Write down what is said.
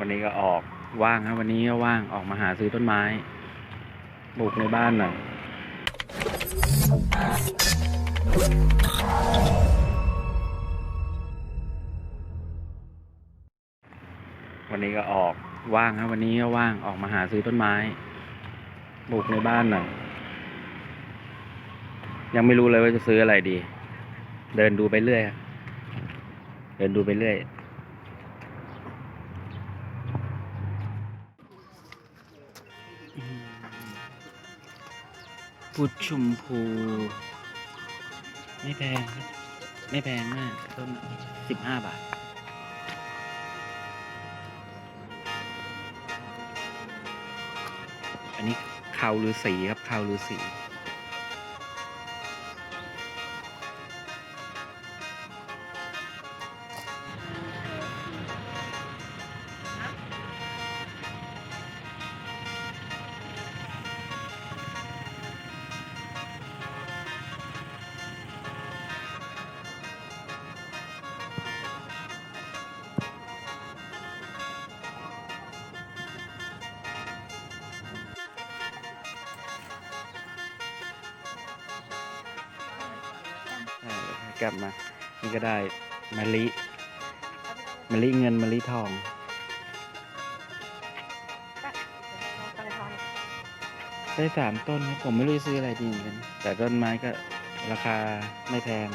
วันนี้ก็ออกว่างครับวันนี้ก็ว่างออกมาหาซื้อต้นไม้ปลูกในบ้านหน่อยวันนี้ก็ออกว่างครับวันนี้ก็ว่างออกมาหาซื้อต้นไม้ปลูกในบ้านหน่อยยังไม่รู้เลยว่าจะซื้ออะไรดี เดินดูไปเรื่อย เดินดูไปเรื่อย พุดชมพู ไม่แพงครับ ไม่แพงมากต้นสิบห้าบาท อันนี้คาวฤาษีครับคาวฤาษี กลับมา นี่ก็ได้มะลิมะลิเงินมะลิทอง ได้สามต้นครับผมไม่รู้จะซื้ออะไรดีเหมือนกันแต่ต้นไม้ก็ราคาไม่แพง